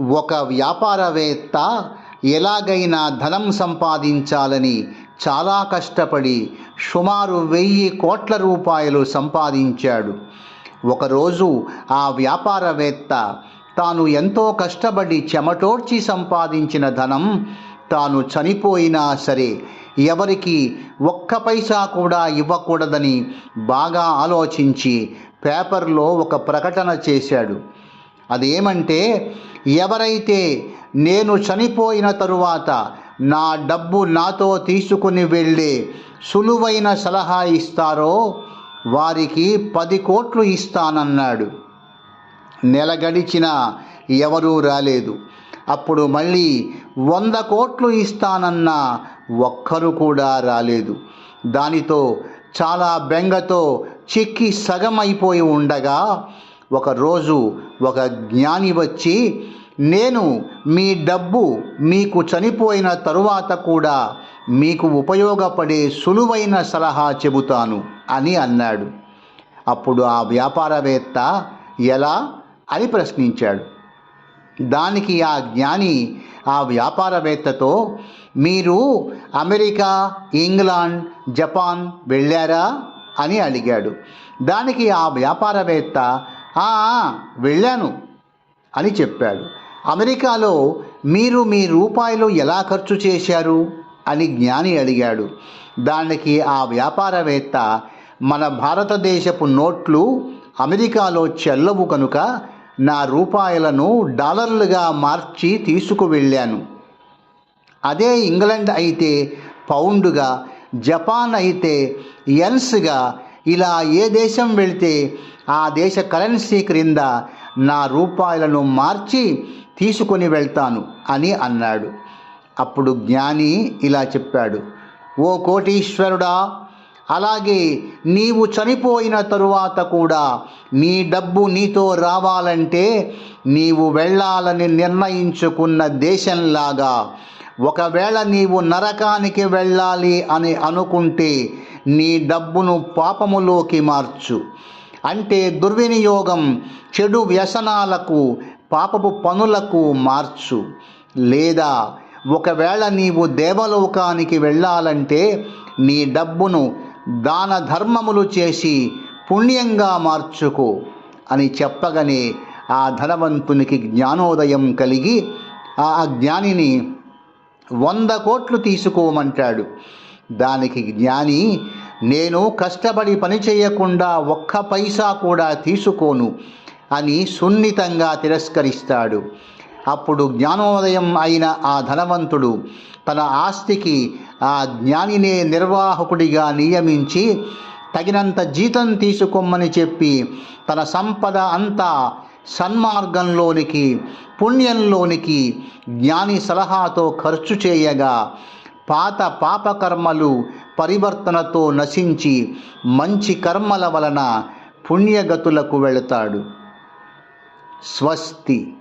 ఒక వ్యాపారవేత్త ఎలాగైనా ధనం సంపాదించాలని చాలా కష్టపడి సుమారు వెయ్యి కోట్ల రూపాయలు సంపాదించాడు. ఒకరోజు ఆ వ్యాపారవేత్త తాను ఎంతో కష్టపడి చెమటోడ్చి సంపాదించిన ధనం తాను చనిపోయినా సరే ఎవరికి ఒక్క పైసా కూడా ఇవ్వకూడదని బాగా ఆలోచించి పేపర్లో ఒక ప్రకటన చేశాడు. అదేమంటే ఎవరైతే నేను చనిపోయిన తరువాత నా డబ్బు నాతో తీసుకుని వెళ్ళే సులువైన సలహా ఇస్తారో వారికి పది కోట్లు ఇస్తానన్నాడు. నెల గడిచిన ఎవరూ రాలేదు. అప్పుడు మళ్ళీ వంద కోట్లు ఇస్తానన్న ఒక్కరు కూడా రాలేదు. దానితో చాలా బెంగతో చిక్కి సగం అయిపోయి ఉండగా ఒకరోజు ఒక జ్ఞాని వచ్చి నేను మీ డబ్బు మీకు చనిపోయిన తరువాత కూడా మీకు ఉపయోగపడే సులువైన సలహా చెబుతాను అని అన్నాడు. అప్పుడు ఆ వ్యాపారవేత్త ఎలా? అని ప్రశ్నించాడు. దానికి ఆ జ్ఞాని ఆ వ్యాపారవేత్తతో మీరు అమెరికా ఇంగ్లాండ్ జపాన్ వెళ్ళారా? అని అడిగాడు. దానికి ఆ వ్యాపారవేత్త వెళ్ళాను అని చెప్పాడు. అమెరికాలో మీరు మీ రూపాయలు ఎలా ఖర్చు చేశారు? అని జ్ఞాని అడిగాడు. దానికి ఆ వ్యాపారవేత్త మన భారతదేశపు నోట్లు అమెరికాలో చెల్లవు కనుక నా రూపాయలను డాలర్లుగా మార్చి తీసుకువెళ్ళాను. అదే ఇంగ్లాండ్ అయితే పౌండుగా జపాన్ అయితే ఎన్స్గా ఇలా ఏ దేశం వెళితే ఆ దేశ కరెన్సీ క్రింద నా రూపాయలను మార్చి తీసుకొని వెళ్తాను అని అన్నాడు. అప్పుడు జ్ఞాని ఇలా చెప్పాడు ఓ కోటీశ్వరుడా అలాగే నీవు చనిపోయిన తరువాత కూడా నీ డబ్బు నీతో రావాలంటే నీవు వెళ్ళాలని నిర్ణయించుకున్న దేశంలాగా. ఒకవేళ నీవు నరకానికి వెళ్ళాలి అని అనుకుంటే నీ డబ్బును పాపములోకి మార్చు. అంటే దుర్వినియోగం చెడు వ్యసనాలకు పాపపు పనులకు మార్చు. లేదా ఒకవేళ నీవు దేవలోకానికి వెళ్ళాలంటే నీ డబ్బును దాన ధర్మములు చేసి పుణ్యంగా మార్చుకో అని చెప్పగానే ఆ ధనవంతునికి జ్ఞానోదయం కలిగి ఆ జ్ఞానిని వంద కోట్లు తీసుకోమంటాడు. దానికి జ్ఞాని నేను కష్టపడి పని చేయకుండా ఒక్క పైసా కూడా తీసుకోను అని సున్నితంగా తిరస్కరిస్తాడు. అప్పుడు జ్ఞానోదయం అయిన ఆ ధనవంతుడు తన ఆస్తికి ఆ జ్ఞానినే నిర్వాహకుడిగా నియమించి తగినంత జీతం తీసుకోమని చెప్పి తన సంపద అంతా సన్మార్గంలోనికి పుణ్యంలోనికి జ్ఞాని సలహాతో ఖర్చు చేయగా పాత పాపకర్మలు పరివర్తనతో నశించి మంచి కర్మల వలన పుణ్యగతులకు వెళతాడు. స్వస్తి.